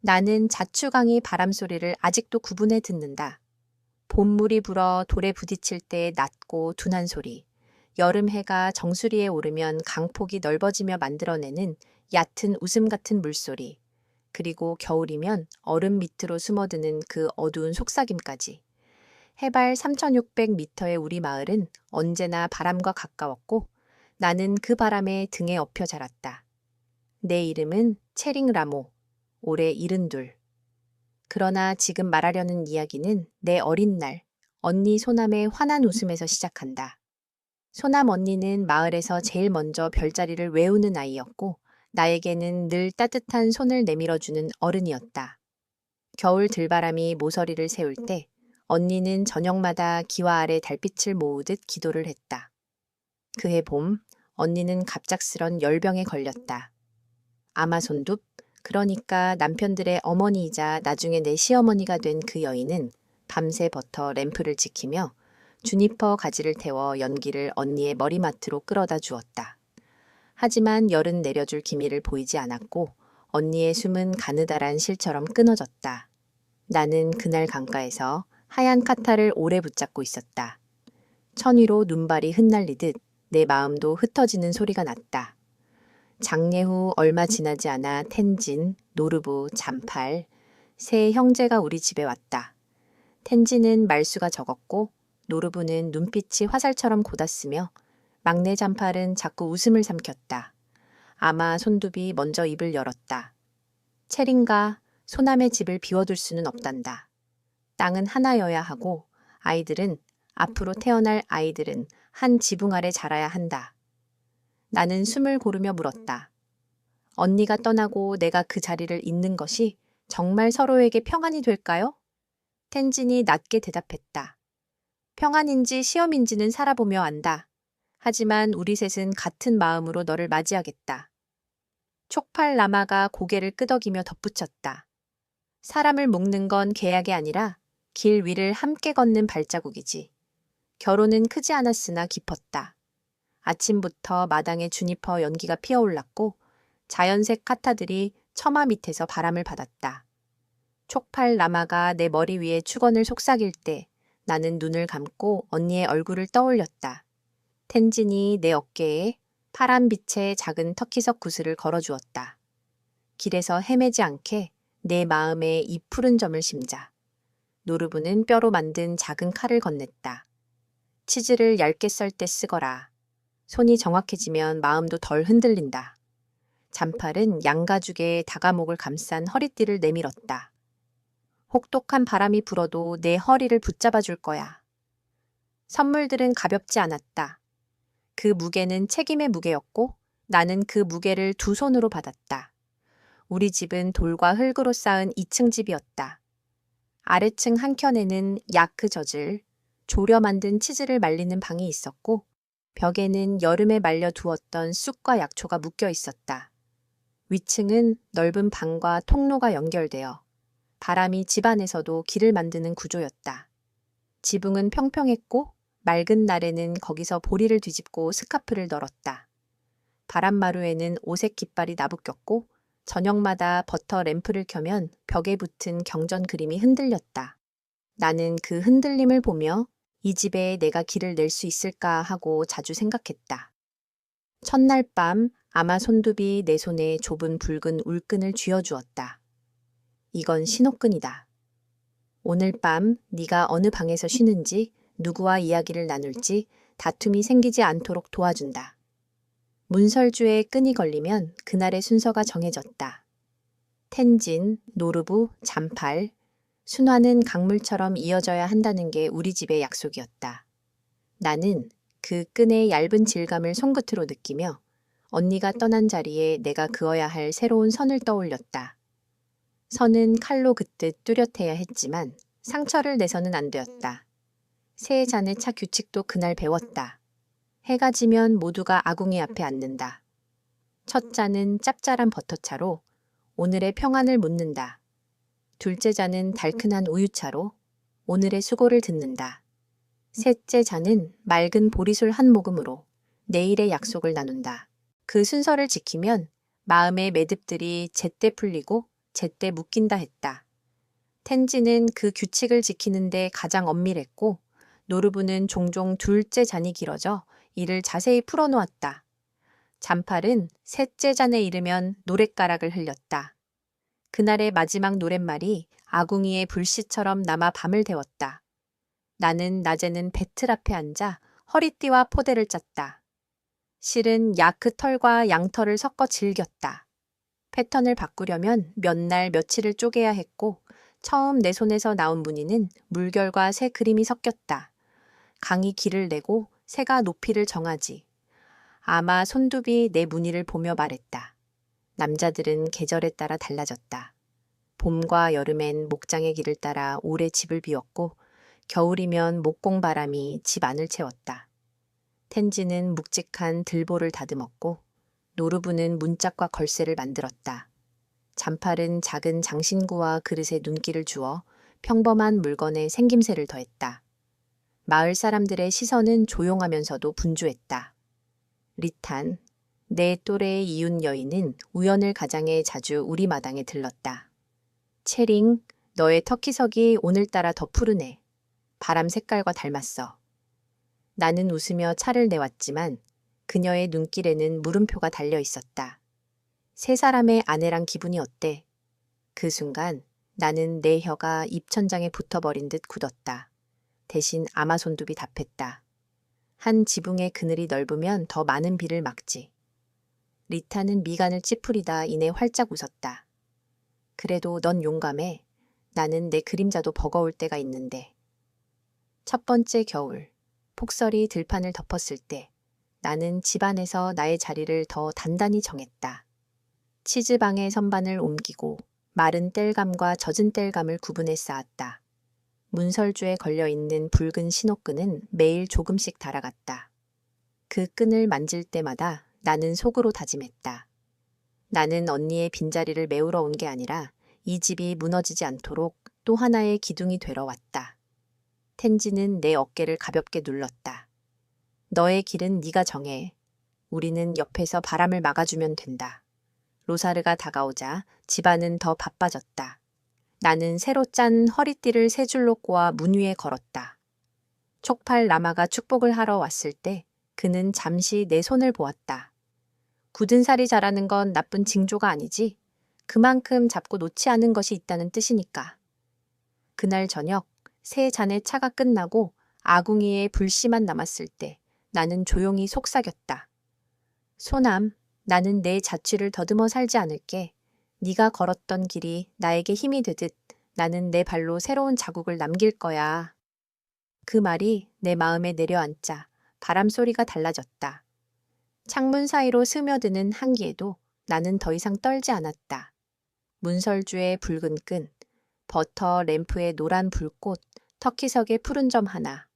나는 자추강이 바람 소리를 아직도 구분해 듣는다. 봄물이 불어 돌에 부딪힐 때 낮고 둔한 소리. 여름 해가 정수리에 오르면 강폭이 넓어지며 만들어내는 얕은 웃음 같은 물소리. 그리고 겨울이면 얼음 밑으로 숨어드는 그 어두운 속삭임까지. 해발 3,600m의 우리 마을은 언제나 바람과 가까웠고 나는 그 바람에 등에 엎여 자랐다. 내 이름은 체링 라모. 올해 72. 그러나 지금 말하려는 이야기는 내 어린 날, 언니 소남의 환한 웃음에서 시작한다. 소남 언니는 마을에서 제일 먼저 별자리를 외우는 아이였고, 나에게는 늘 따뜻한 손을 내밀어주는 어른이었다. 겨울 들바람이 모서리를 세울 때, 언니는 저녁마다 기와 아래 달빛을 모으듯 기도를 했다. 그해 봄, 언니는 갑작스런 열병에 걸렸다. 아마손둡, 그러니까 남편들의 어머니이자 나중에 내 시어머니가 된 그 여인은 밤새 버터 램프를 지키며 주니퍼 가지를 태워 연기를 언니의 머리맡으로 끌어다 주었다. 하지만 열은 내려줄 기미를 보이지 않았고 언니의 숨은 가느다란 실처럼 끊어졌다. 나는 그날 강가에서 하얀 카타를 오래 붙잡고 있었다. 천위로 눈발이 흩날리듯 내 마음도 흩어지는 소리가 났다. 장례 후 얼마 지나지 않아 텐진, 노르부, 잔팔, 세 형제가 우리 집에 왔다. 텐진은 말수가 적었고 노르부는 눈빛이 화살처럼 곧았으며 막내 잔팔은 자꾸 웃음을 삼켰다. 아마 손두비 먼저 입을 열었다. 체린가 소남의 집을 비워둘 수는 없단다. 땅은 하나여야 하고 아이들은 앞으로 태어날 아이들은 한 지붕 아래 자라야 한다. 나는 숨을 고르며 물었다. 언니가 떠나고 내가 그 자리를 잇는 것이 정말 서로에게 평안이 될까요? 텐진이 낮게 대답했다. 평안인지 시험인지는 살아보며 안다. 하지만 우리 셋은 같은 마음으로 너를 맞이하겠다. 촉팔 라마가 고개를 끄덕이며 덧붙였다. 사람을 묶는 건 계약이 아니라 길 위를 함께 걷는 발자국이지. 결혼은 크지 않았으나 깊었다. 아침부터 마당에 주니퍼 연기가 피어올랐고 자연색 카타들이 처마 밑에서 바람을 받았다. 촉팔 라마가 내 머리 위에 축원을 속삭일 때 나는 눈을 감고 언니의 얼굴을 떠올렸다. 텐진이 내 어깨에 파란 빛의 작은 터키석 구슬을 걸어주었다. 길에서 헤매지 않게 내 마음에 이 푸른 점을 심자. 노르부는 뼈로 만든 작은 칼을 건넸다. 치즈를 얇게 썰 때 쓰거라. 손이 정확해지면 마음도 덜 흔들린다. 잔팔은 양가죽에 다가목을 감싼 허리띠를 내밀었다. 혹독한 바람이 불어도 내 허리를 붙잡아 줄 거야. 선물들은 가볍지 않았다. 그 무게는 책임의 무게였고 나는 그 무게를 두 손으로 받았다. 우리 집은 돌과 흙으로 쌓은 2층 집이었다. 아래층 한켠에는 야크 젖을, 조려 만든 치즈를 말리는 방이 있었고 벽에는 여름에 말려 두었던 쑥과 약초가 묶여 있었다. 위층은 넓은 방과 통로가 연결되어 바람이 집 안에서도 길을 만드는 구조였다. 지붕은 평평했고 맑은 날에는 거기서 보리를 뒤집고 스카프를 널었다. 바람마루에는 오색 깃발이 나부꼈고 저녁마다 버터 램프를 켜면 벽에 붙은 경전 그림이 흔들렸다. 나는 그 흔들림을 보며 이 집에 내가 길을 낼 수 있을까 하고 자주 생각했다. 첫날 밤 아마 손두비 내 손에 좁은 붉은 울끈을 쥐어주었다. 이건 신호끈이다. 오늘 밤 네가 어느 방에서 쉬는지 누구와 이야기를 나눌지 다툼이 생기지 않도록 도와준다. 문설주에 끈이 걸리면 그날의 순서가 정해졌다. 텐진, 노르부, 잔팔, 순환은 강물처럼 이어져야 한다는 게 우리 집의 약속이었다. 나는 그 끈의 얇은 질감을 손끝으로 느끼며 언니가 떠난 자리에 내가 그어야 할 새로운 선을 떠올렸다. 선은 칼로 긋듯 뚜렷해야 했지만 상처를 내서는 안 되었다. 새 잔의 차 규칙도 그날 배웠다. 해가 지면 모두가 아궁이 앞에 앉는다. 첫 잔은 짭짤한 버터차로 오늘의 평안을 묻는다. 둘째 잔은 달큰한 우유차로 오늘의 수고를 듣는다. 셋째 잔은 맑은 보리술 한 모금으로 내일의 약속을 나눈다. 그 순서를 지키면 마음의 매듭들이 제때 풀리고 제때 묶인다 했다. 텐지는 그 규칙을 지키는데 가장 엄밀했고 노르부는 종종 둘째 잔이 길어져 이를 자세히 풀어놓았다. 잔팔은 셋째 잔에 이르면 노랫가락을 흘렸다. 그날의 마지막 노랫말이 아궁이의 불씨처럼 남아 밤을 데웠다. 나는 낮에는 배틀 앞에 앉아 허리띠와 포대를 짰다. 실은 야크 털과 양털을 섞어 즐겼다. 패턴을 바꾸려면 몇 날 며칠을 쪼개야 했고 처음 내 손에서 나온 무늬는 물결과 새 그림이 섞였다. 강이 길을 내고 새가 높이를 정하지. 아마 손두비 내 무늬를 보며 말했다. 남자들은 계절에 따라 달라졌다. 봄과 여름엔 목장의 길을 따라 오래 집을 비웠고 겨울이면 목공 바람이 집 안을 채웠다. 텐지는 묵직한 들보를 다듬었고 노르부는 문짝과 걸쇠를 만들었다. 잔팔은 작은 장신구와 그릇에 눈길을 주어 평범한 물건에 생김새를 더했다. 마을 사람들의 시선은 조용하면서도 분주했다. 리탄, 내 또래의 이웃 여인은 우연을 가장해 자주 우리 마당에 들렀다. 체링, 너의 터키석이 오늘따라 더 푸르네. 바람 색깔과 닮았어. 나는 웃으며 차를 내왔지만 그녀의 눈길에는 물음표가 달려 있었다. 세 사람의 아내랑 기분이 어때? 그 순간 나는 내 혀가 입천장에 붙어버린 듯 굳었다. 대신 아마손두비 답했다. 한 지붕의 그늘이 넓으면 더 많은 비를 막지. 리타는 미간을 찌푸리다 이내 활짝 웃었다. 그래도 넌 용감해. 나는 내 그림자도 버거울 때가 있는데. 첫 번째 겨울, 폭설이 들판을 덮었을 때 나는 집안에서 나의 자리를 더 단단히 정했다. 치즈방의 선반을 옮기고 마른 땔감과 젖은 땔감을 구분해 쌓았다. 문설주에 걸려 있는 붉은 신호끈은 매일 조금씩 달아갔다. 그 끈을 만질 때마다 나는 속으로 다짐했다. 나는 언니의 빈자리를 메우러 온 게 아니라 이 집이 무너지지 않도록 또 하나의 기둥이 되러 왔다. 텐지는 내 어깨를 가볍게 눌렀다. 너의 길은 네가 정해. 우리는 옆에서 바람을 막아주면 된다. 로사르가 다가오자 집안은 더 바빠졌다. 나는 새로 짠 허리띠를 세 줄로 꼬아 문 위에 걸었다. 촉팔 라마가 축복을 하러 왔을 때 그는 잠시 내 손을 보았다. 굳은 살이 자라는 건 나쁜 징조가 아니지. 그만큼 잡고 놓지 않은 것이 있다는 뜻이니까. 그날 저녁 세 잔의 차가 끝나고 아궁이에 불씨만 남았을 때 나는 조용히 속삭였다. 소남, 나는 내 자취를 더듬어 살지 않을게. 네가 걸었던 길이 나에게 힘이 되듯 나는 내 발로 새로운 자국을 남길 거야. 그 말이 내 마음에 내려앉자 바람 소리가 달라졌다. 창문 사이로 스며드는 한기에도 나는 더 이상 떨지 않았다. 문설주의 붉은 끈, 버터 램프의 노란 불꽃, 터키석의 푸른 점 하나.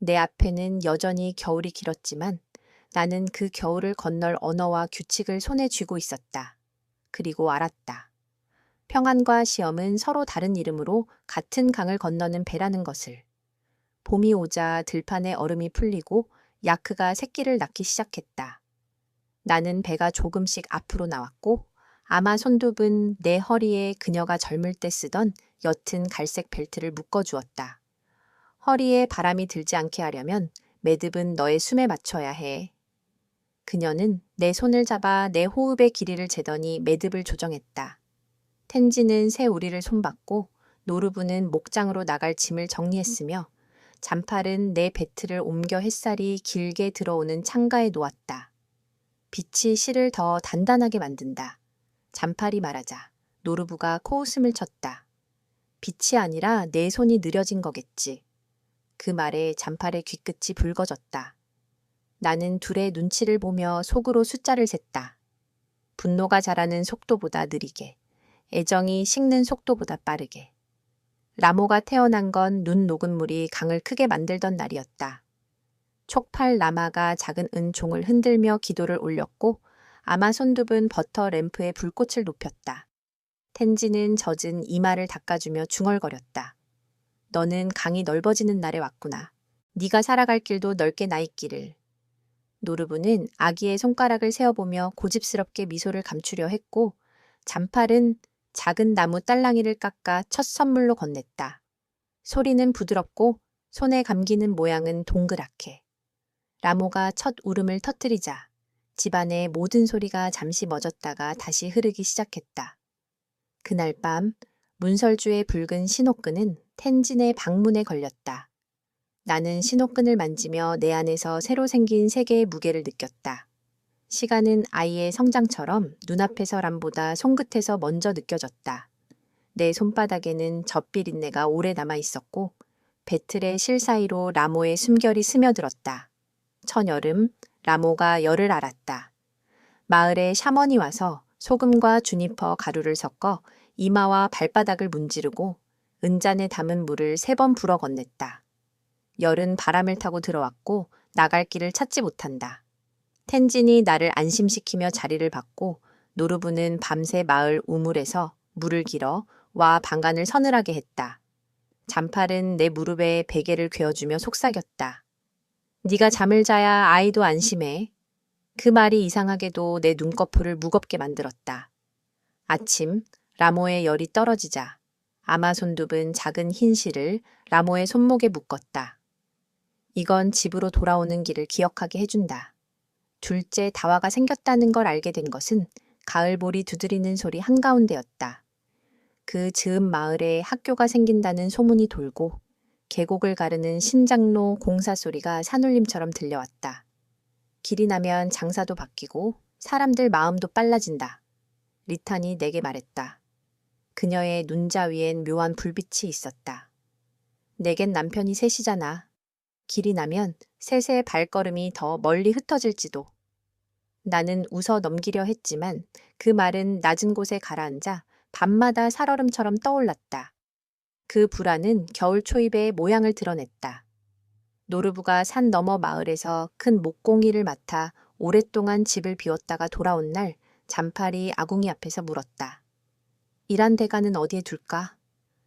내 앞에는 여전히 겨울이 길었지만 나는 그 겨울을 건널 언어와 규칙을 손에 쥐고 있었다. 그리고 알았다. 평안과 시험은 서로 다른 이름으로 같은 강을 건너는 배라는 것을. 봄이 오자 들판에 얼음이 풀리고 야크가 새끼를 낳기 시작했다. 나는 배가 조금씩 앞으로 나왔고 아마 손톱은 내 허리에 그녀가 젊을 때 쓰던 옅은 갈색 벨트를 묶어주었다. 허리에 바람이 들지 않게 하려면 매듭은 너의 숨에 맞춰야 해. 그녀는 내 손을 잡아 내 호흡의 길이를 재더니 매듭을 조정했다. 텐지는 새 우리를 손봤고 노르부는 목장으로 나갈 짐을 정리했으며 잔팔은 내 배틀을 옮겨 햇살이 길게 들어오는 창가에 놓았다. 빛이 실을 더 단단하게 만든다. 잔팔이 말하자 노르부가 코웃음을 쳤다. 빛이 아니라 내 손이 느려진 거겠지. 그 말에 잔팔의 귀끝이 붉어졌다. 나는 둘의 눈치를 보며 속으로 숫자를 셌다. 분노가 자라는 속도보다 느리게, 애정이 식는 속도보다 빠르게. 라모가 태어난 건 눈 녹은 물이 강을 크게 만들던 날이었다. 촉팔 라마가 작은 은종을 흔들며 기도를 올렸고 아마 손둡은 버터 램프에 불꽃을 높였다. 텐지는 젖은 이마를 닦아주며 중얼거렸다. 너는 강이 넓어지는 날에 왔구나. 네가 살아갈 길도 넓게 나 있기를. 노르부는 아기의 손가락을 세어보며 고집스럽게 미소를 감추려 했고 잔팔은 작은 나무 딸랑이를 깎아 첫 선물로 건넸다. 소리는 부드럽고 손에 감기는 모양은 동그랗게. 라모가 첫 울음을 터뜨리자 집안의 모든 소리가 잠시 멎었다가 다시 흐르기 시작했다. 그날 밤 문설주의 붉은 신호끈은 텐진의 방문에 걸렸다. 나는 신호끈을 만지며 내 안에서 새로 생긴 세계의 무게를 느꼈다. 시간은 아이의 성장처럼 눈앞에서 람보다 손끝에서 먼저 느껴졌다. 내 손바닥에는 젖비린내가 오래 남아 있었고 배틀의 실 사이로 라모의 숨결이 스며들었다. 천여름 라모가 열을 알았다. 마을에 샤먼이 와서 소금과 주니퍼 가루를 섞어 이마와 발바닥을 문지르고 은잔에 담은 물을 세 번 불어 건넸다. 열은 바람을 타고 들어왔고 나갈 길을 찾지 못한다. 텐진이 나를 안심시키며 자리를 받고 노르부는 밤새 마을 우물에서 물을 길어 와 방간을 서늘하게 했다. 잔팔은 내 무릎에 베개를 괴어주며 속삭였다. 네가 잠을 자야 아이도 안심해. 그 말이 이상하게도 내 눈꺼풀을 무겁게 만들었다. 아침 라모의 열이 떨어지자 아마 손둡은 작은 흰 실을 라모의 손목에 묶었다. 이건 집으로 돌아오는 길을 기억하게 해준다. 둘째 다화가 생겼다는 걸 알게 된 것은 가을보리 두드리는 소리 한가운데였다. 그 즈음 마을에 학교가 생긴다는 소문이 돌고 계곡을 가르는 신장로 공사 소리가 산울림처럼 들려왔다. 길이 나면 장사도 바뀌고 사람들 마음도 빨라진다. 리탄이 내게 말했다. 그녀의 눈자 위엔 묘한 불빛이 있었다. 내겐 남편이 셋이잖아. 길이 나면 셋의 발걸음이 더 멀리 흩어질지도. 나는 웃어 넘기려 했지만 그 말은 낮은 곳에 가라앉아 밤마다 살얼음처럼 떠올랐다. 그 불안은 겨울 초입의 모양을 드러냈다. 노르부가 산 너머 마을에서 큰 목공일을 맡아 오랫동안 집을 비웠다가 돌아온 날 잔팔이 아궁이 앞에서 물었다. 일한 대가는 어디에 둘까?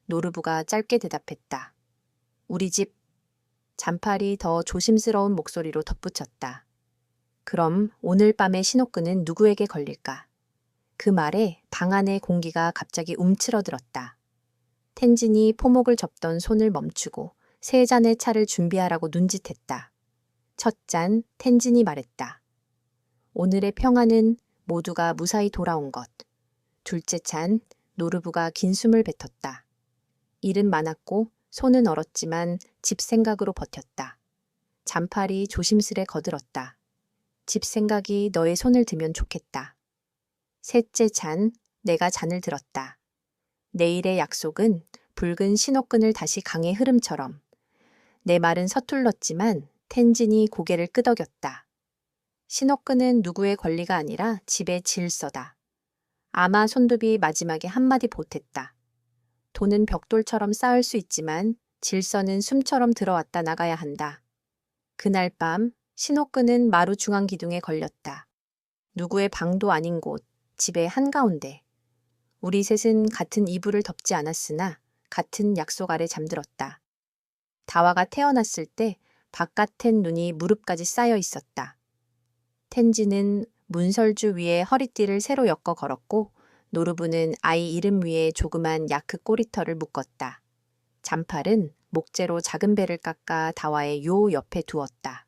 노르부가 짧게 대답했다. 우리 집. 잔팔이 더 조심스러운 목소리로 덧붙였다. 그럼 오늘 밤의 신호끈은 누구에게 걸릴까? 그 말에 방 안의 공기가 갑자기 움츠러들었다. 텐진이 포목을 접던 손을 멈추고 세 잔의 차를 준비하라고 눈짓했다. 첫 잔, 텐진이 말했다. 오늘의 평화는 모두가 무사히 돌아온 것. 둘째 찬, 노르부가 긴 숨을 뱉었다. 일은 많았고 손은 얼었지만 집 생각으로 버텼다. 잔팔이 조심스레 거들었다. 집 생각이 너의 손을 들면 좋겠다. 셋째 잔, 내가 잔을 들었다. 내일의 약속은 붉은 신호끈을 다시 강의 흐름처럼. 내 말은 서툴렀지만 텐진이 고개를 끄덕였다. 신호끈은 누구의 권리가 아니라 집의 질서다. 아마 손톱이 마지막에 한마디 보탰다. 돈은 벽돌처럼 쌓을 수 있지만 질서는 숨처럼 들어왔다 나가야 한다. 그날 밤 신호끈은 마루 중앙 기둥에 걸렸다. 누구의 방도 아닌 곳, 집의 한가운데. 우리 셋은 같은 이불을 덮지 않았으나 같은 약속 아래 잠들었다. 다화가 태어났을 때 바깥엔 눈이 무릎까지 쌓여 있었다. 텐지는 문설주 위에 허리띠를 새로 엮어 걸었고 노르부는 아이 이름 위에 조그만 야크 꼬리털을 묶었다. 잔팔은 목재로 작은 배를 깎아 다와의 요 옆에 두었다.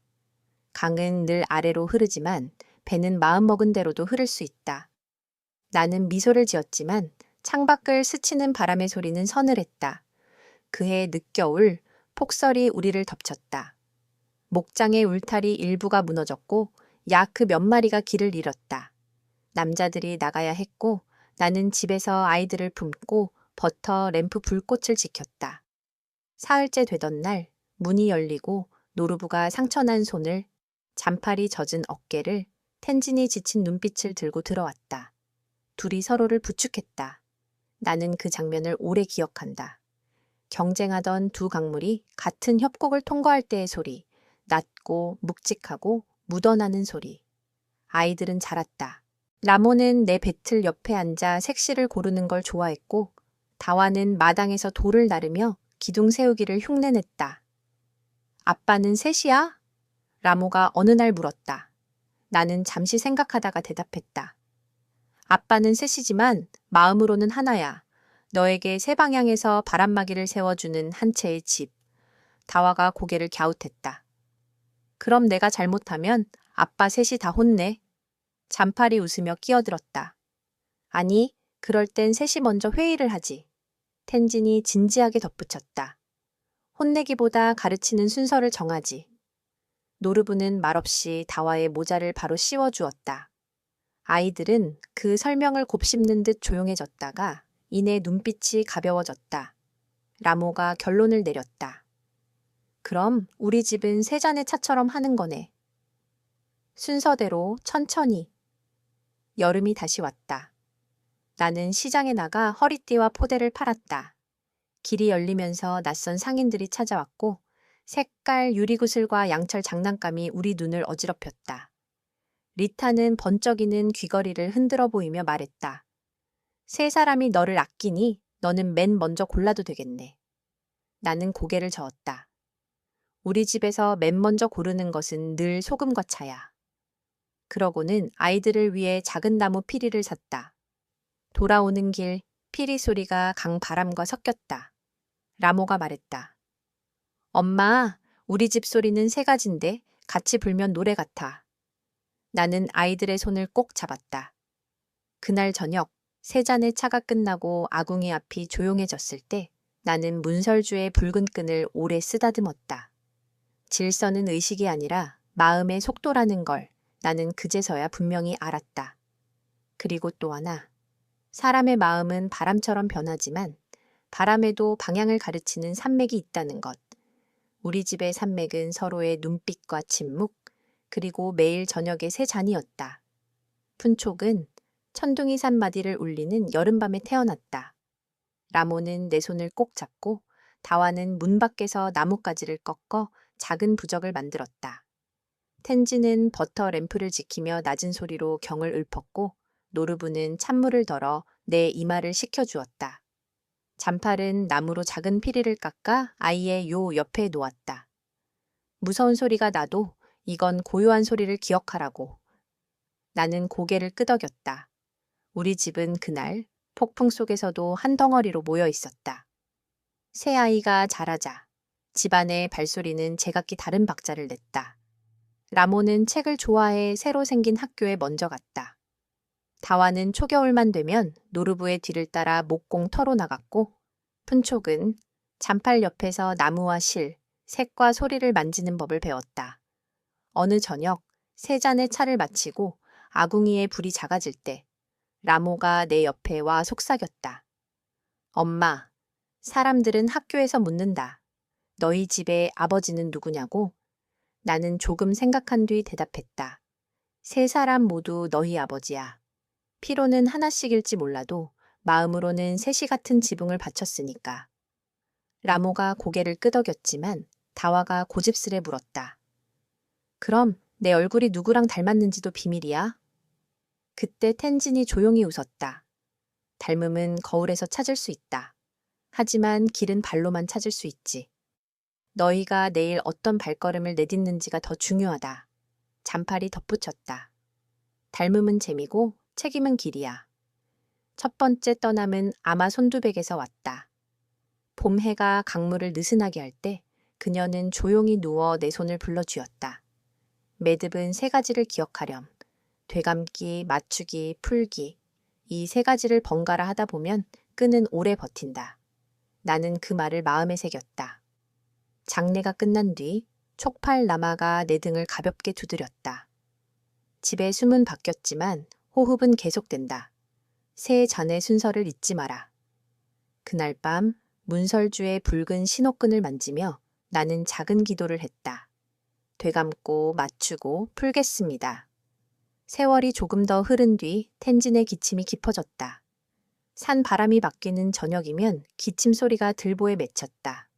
강은 늘 아래로 흐르지만 배는 마음먹은 대로도 흐를 수 있다. 나는 미소를 지었지만 창밖을 스치는 바람의 소리는 서늘했다. 그해 늦겨울 폭설이 우리를 덮쳤다. 목장의 울타리 일부가 무너졌고 야크 몇 마리가 길을 잃었다. 남자들이 나가야 했고 나는 집에서 아이들을 품고 버터 램프 불꽃을 지켰다. 사흘째 되던 날 문이 열리고 노루부가 상처난 손을 잔팔이 젖은 어깨를 텐진이 지친 눈빛을 들고 들어왔다. 둘이 서로를 부축했다. 나는 그 장면을 오래 기억한다. 경쟁하던 두 강물이 같은 협곡을 통과할 때의 소리, 낮고 묵직하고 묻어나는 소리. 아이들은 자랐다. 라모는 내 배틀 옆에 앉아 색시를 고르는 걸 좋아했고, 다와는 마당에서 돌을 나르며 기둥 세우기를 흉내냈다. 아빠는 셋이야? 라모가 어느 날 물었다. 나는 잠시 생각하다가 대답했다. 아빠는 셋이지만 마음으로는 하나야. 너에게 세 방향에서 바람막이를 세워주는 한 채의 집. 다와가 고개를 갸웃했다. 그럼 내가 잘못하면 아빠 셋이 다 혼내. 잔팔이 웃으며 끼어들었다. 아니, 그럴 땐 셋이 먼저 회의를 하지. 텐진이 진지하게 덧붙였다. 혼내기보다 가르치는 순서를 정하지. 노르부는 말없이 다와의 모자를 바로 씌워주었다. 아이들은 그 설명을 곱씹는 듯 조용해졌다가 이내 눈빛이 가벼워졌다. 라모가 결론을 내렸다. 그럼 우리 집은 세 잔의 차처럼 하는 거네. 순서대로 천천히. 여름이 다시 왔다. 나는 시장에 나가 허리띠와 포대를 팔았다. 길이 열리면서 낯선 상인들이 찾아왔고 색깔 유리구슬과 양철 장난감이 우리 눈을 어지럽혔다. 리타는 번쩍이는 귀걸이를 흔들어 보이며 말했다. 세 사람이 너를 아끼니 너는 맨 먼저 골라도 되겠네. 나는 고개를 저었다. 우리 집에서 맨 먼저 고르는 것은 늘 소금과 차야. 그러고는 아이들을 위해 작은 나무 피리를 샀다. 돌아오는 길 피리 소리가 강바람과 섞였다. 라모가 말했다. 엄마, 우리 집 소리는 세 가지인데 같이 불면 노래 같아. 나는 아이들의 손을 꼭 잡았다. 그날 저녁 세 잔의 차가 끝나고 아궁이 앞이 조용해졌을 때 나는 문설주의 붉은 끈을 오래 쓰다듬었다. 질서는 의식이 아니라 마음의 속도라는 걸 나는 그제서야 분명히 알았다. 그리고 또 하나, 사람의 마음은 바람처럼 변하지만 바람에도 방향을 가르치는 산맥이 있다는 것. 우리 집의 산맥은 서로의 눈빛과 침묵, 그리고 매일 저녁의 새 잔이었다. 푼촉은 천둥이 산마디를 울리는 여름밤에 태어났다. 라모는 내 손을 꼭 잡고 다와는 문 밖에서 나뭇가지를 꺾어 작은 부적을 만들었다. 텐지는 버터 램프를 지키며 낮은 소리로 경을 읊었고 노르부는 찬물을 덜어 내 이마를 식혀주었다. 잔팔은 나무로 작은 피리를 깎아 아이의 요 옆에 놓았다. 무서운 소리가 나도 이건 고요한 소리를 기억하라고. 나는 고개를 끄덕였다. 우리 집은 그날 폭풍 속에서도 한 덩어리로 모여 있었다. 새 아이가 자라자 집안의 발소리는 제각기 다른 박자를 냈다. 라모는 책을 좋아해 새로 생긴 학교에 먼저 갔다. 다와는 초겨울만 되면 노르부의 뒤를 따라 목공 터로 나갔고 푼촉은 잔팔 옆에서 나무와 실, 색과 소리를 만지는 법을 배웠다. 어느 저녁 세 잔의 차를 마치고 아궁이에 불이 작아질 때 라모가 내 옆에 와 속삭였다. 엄마, 사람들은 학교에서 묻는다. 너희 집의 아버지는 누구냐고? 나는 조금 생각한 뒤 대답했다. 세 사람 모두 너희 아버지야. 피로는 하나씩일지 몰라도 마음으로는 셋이 같은 지붕을 바쳤으니까. 라모가 고개를 끄덕였지만 다와가 고집스레 물었다. 그럼 내 얼굴이 누구랑 닮았는지도 비밀이야? 그때 텐진이 조용히 웃었다. 닮음은 거울에서 찾을 수 있다. 하지만 길은 발로만 찾을 수 있지. 너희가 내일 어떤 발걸음을 내딛는지가 더 중요하다. 잔팔이 덧붙였다. 닮음은 재미고 책임은 길이야. 첫 번째 떠남은 아마 손두백에서 왔다. 봄 해가 강물을 느슨하게 할 때 그녀는 조용히 누워 내 손을 불러주었다. 매듭은 세 가지를 기억하렴. 되감기, 맞추기, 풀기. 이 세 가지를 번갈아 하다 보면 끈은 오래 버틴다. 나는 그 말을 마음에 새겼다. 장례가 끝난 뒤 촉팔 남아가 내 등을 가볍게 두드렸다. 집의 숨은 바뀌었지만 호흡은 계속된다. 새 잔의 순서를 잊지 마라. 그날 밤 문설주의 붉은 신호끈을 만지며 나는 작은 기도를 했다. 되감고 맞추고 풀겠습니다. 세월이 조금 더 흐른 뒤 텐진의 기침이 깊어졌다. 산 바람이 바뀌는 저녁이면 기침 소리가 들보에 맺혔다.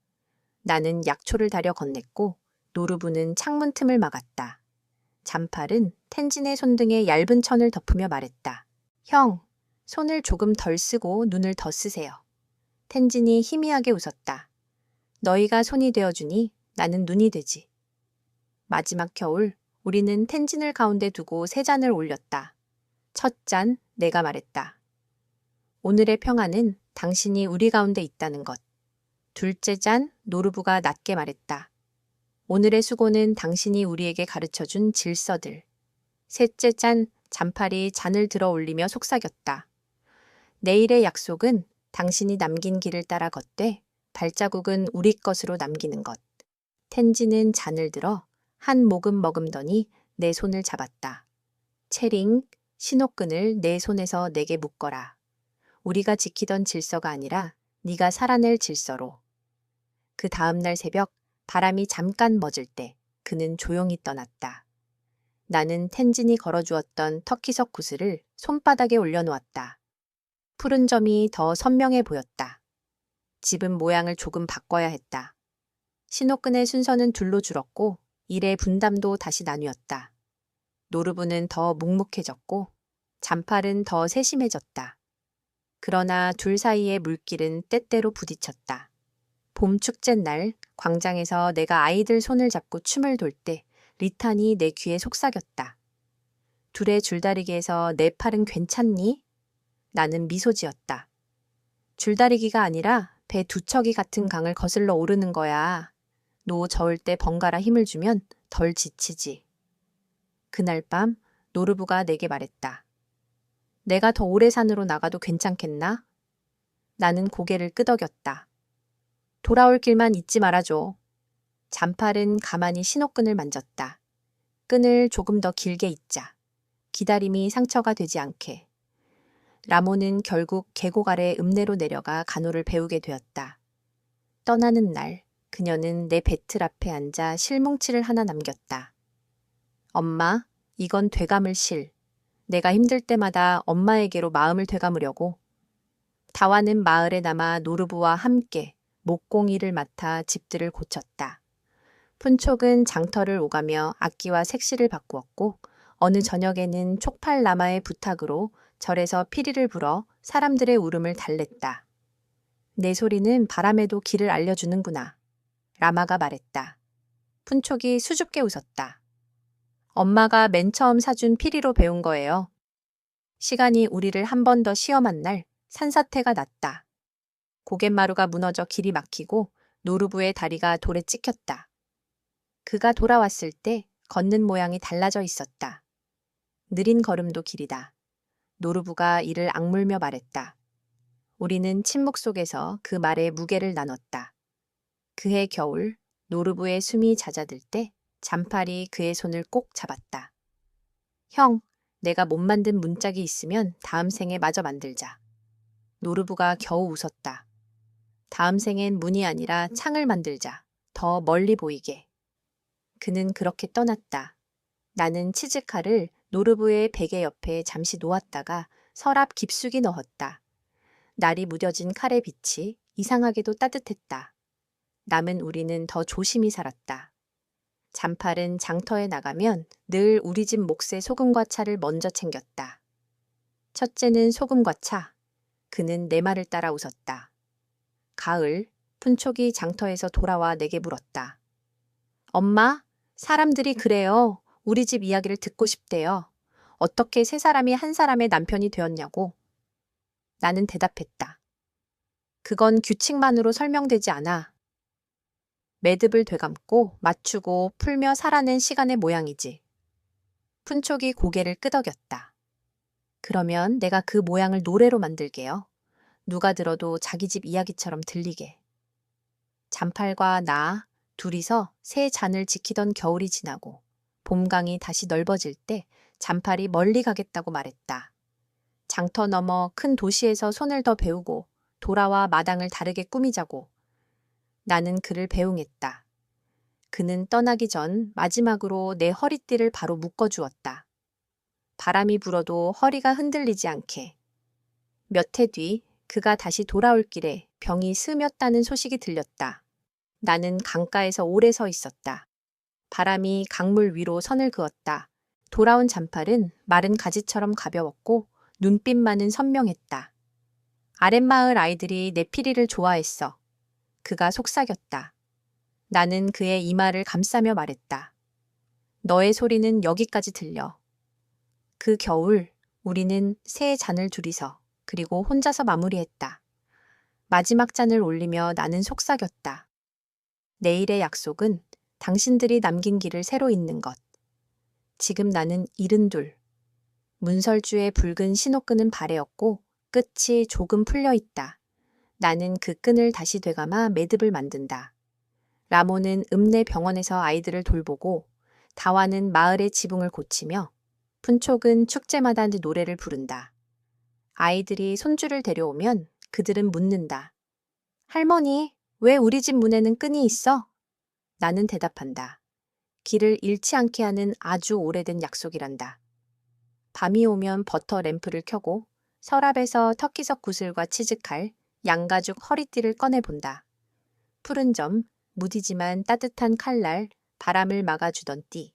나는 약초를 다려 건넸고 노루부는 창문 틈을 막았다. 잔팔은 텐진의 손등에 얇은 천을 덮으며 말했다. 형, 손을 조금 덜 쓰고 눈을 더 쓰세요. 텐진이 희미하게 웃었다. 너희가 손이 되어주니 나는 눈이 되지. 마지막 겨울, 우리는 텐진을 가운데 두고 세 잔을 올렸다. 첫 잔, 내가 말했다. 오늘의 평안은 당신이 우리 가운데 있다는 것. 둘째 잔, 노르부가 낮게 말했다. 오늘의 수고는 당신이 우리에게 가르쳐 준 질서들. 셋째 짠, 잔팔이 잔을 들어 올리며 속삭였다. 내일의 약속은 당신이 남긴 길을 따라 걷되 발자국은 우리 것으로 남기는 것. 텐지는 잔을 들어 한 모금 머금더니 내 손을 잡았다. 체링, 신호끈을 내 손에서 내게 묶어라. 우리가 지키던 질서가 아니라 네가 살아낼 질서로. 그 다음 날 새벽 바람이 잠깐 멎을 때 그는 조용히 떠났다. 나는 텐진이 걸어주었던 터키석 구슬을 손바닥에 올려놓았다. 푸른 점이 더 선명해 보였다. 집은 모양을 조금 바꿔야 했다. 신호끈의 순서는 둘로 줄었고 일의 분담도 다시 나뉘었다. 노르부는 더 묵묵해졌고 잔팔은 더 세심해졌다. 그러나 둘 사이의 물길은 때때로 부딪혔다. 봄 축제 날 광장에서 내가 아이들 손을 잡고 춤을 돌 때 리탄이 내 귀에 속삭였다. 둘의 줄다리기에서 내 팔은 괜찮니? 나는 미소 지었다. 줄다리기가 아니라 배 두 척이 같은 강을 거슬러 오르는 거야. 노 저을 때 번갈아 힘을 주면 덜 지치지. 그날 밤 노르부가 내게 말했다. 내가 더 오래 산으로 나가도 괜찮겠나? 나는 고개를 끄덕였다. 돌아올 길만 잊지 말아줘. 잔팔은 가만히 신호끈을 만졌다. 끈을 조금 더 길게 잇자. 기다림이 상처가 되지 않게. 라모는 결국 계곡 아래 읍내로 내려가 간호를 배우게 되었다. 떠나는 날, 그녀는 내 배틀 앞에 앉아 실뭉치를 하나 남겼다. 엄마, 이건 되감을 실. 내가 힘들 때마다 엄마에게로 마음을 되감으려고. 다와는 마을에 남아 노르부와 함께 목공일을 맡아 집들을 고쳤다. 푼촉은 장터를 오가며 악기와 색시를 바꾸었고 어느 저녁에는 촉팔 라마의 부탁으로 절에서 피리를 불어 사람들의 울음을 달랬다. 내 소리는 바람에도 길을 알려주는구나. 라마가 말했다. 푼촉이 수줍게 웃었다. 엄마가 맨 처음 사준 피리로 배운 거예요. 시간이 우리를 한 번 더 시험한 날 산사태가 났다. 고갯마루가 무너져 길이 막히고 노르부의 다리가 돌에 찍혔다. 그가 돌아왔을 때 걷는 모양이 달라져 있었다. 느린 걸음도 길이다. 노르부가 이를 악물며 말했다. 우리는 침묵 속에서 그 말의 무게를 나눴다. 그해 겨울 노르부의 숨이 잦아들 때 잔팔이 그의 손을 꼭 잡았다. 형, 내가 못 만든 문짝이 있으면 다음 생에 마저 만들자. 노르부가 겨우 웃었다. 다음 생엔 문이 아니라 창을 만들자. 더 멀리 보이게. 그는 그렇게 떠났다. 나는 치즈칼을 노르브의 베개 옆에 잠시 놓았다가 서랍 깊숙이 넣었다. 날이 무뎌진 칼의 빛이 이상하게도 따뜻했다. 남은 우리는 더 조심히 살았다. 잔팔은 장터에 나가면 늘 우리 집 몫의 소금과 차를 먼저 챙겼다. 첫째는 소금과 차. 그는 내 말을 따라 웃었다. 가을, 푼촉이 장터에서 돌아와 내게 물었다. 엄마, 사람들이 그래요. 우리 집 이야기를 듣고 싶대요. 어떻게 세 사람이 한 사람의 남편이 되었냐고. 나는 대답했다. 그건 규칙만으로 설명되지 않아. 매듭을 되감고 맞추고 풀며 살아낸 시간의 모양이지. 푼촉이 고개를 끄덕였다. 그러면 내가 그 모양을 노래로 만들게요. 누가 들어도 자기 집 이야기처럼 들리게. 잔팔과 나 둘이서 새 잔을 지키던 겨울이 지나고 봄강이 다시 넓어질 때 잔팔이 멀리 가겠다고 말했다. 장터 너머 큰 도시에서 손을 더 배우고 돌아와 마당을 다르게 꾸미자고 나는 그를 배웅했다. 그는 떠나기 전 마지막으로 내 허리띠를 바로 묶어주었다. 바람이 불어도 허리가 흔들리지 않게. 몇 해 뒤 그가 다시 돌아올 길에 병이 스몄다는 소식이 들렸다. 나는 강가에서 오래 서 있었다. 바람이 강물 위로 선을 그었다. 돌아온 잔팔은 마른 가지처럼 가벼웠고 눈빛만은 선명했다. 아랫마을 아이들이 내 피리를 좋아했어. 그가 속삭였다. 나는 그의 이마를 감싸며 말했다. 너의 소리는 여기까지 들려. 그 겨울 우리는 세 잔을 둘이서 그리고 혼자서 마무리했다. 마지막 잔을 올리며 나는 속삭였다. 내일의 약속은 당신들이 남긴 길을 새로 잇는 것. 지금 나는 일흔둘. 문설주의 붉은 신호끈은 발에었고 끝이 조금 풀려 있다. 나는 그 끈을 다시 되감아 매듭을 만든다. 라모는 읍내 병원에서 아이들을 돌보고 다와는 마을의 지붕을 고치며 푼촉은 축제마다 노래를 부른다. 아이들이 손주를 데려오면 그들은 묻는다. 할머니, 왜 우리 집 문에는 끈이 있어? 나는 대답한다. 길을 잃지 않게 하는 아주 오래된 약속이란다. 밤이 오면 버터 램프를 켜고 서랍에서 터키석 구슬과 치즈칼, 양가죽 허리띠를 꺼내본다. 푸른 점, 무디지만 따뜻한 칼날, 바람을 막아주던 띠.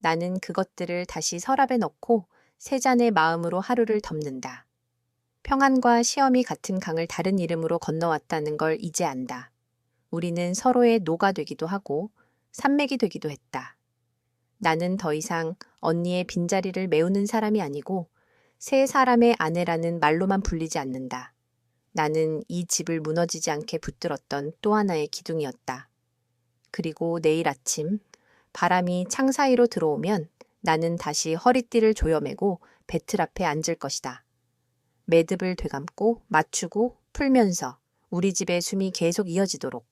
나는 그것들을 다시 서랍에 넣고 세 잔의 마음으로 하루를 덮는다. 평안과 시험이 같은 강을 다른 이름으로 건너왔다는 걸 이제 안다. 우리는 서로의 노가 되기도 하고 산맥이 되기도 했다. 나는 더 이상 언니의 빈자리를 메우는 사람이 아니고 세 사람의 아내라는 말로만 불리지 않는다. 나는 이 집을 무너지지 않게 붙들었던 또 하나의 기둥이었다. 그리고 내일 아침 바람이 창 사이로 들어오면 나는 다시 허리띠를 조여매고 배틀 앞에 앉을 것이다. 매듭을 되감고 맞추고 풀면서 우리 집의 숨이 계속 이어지도록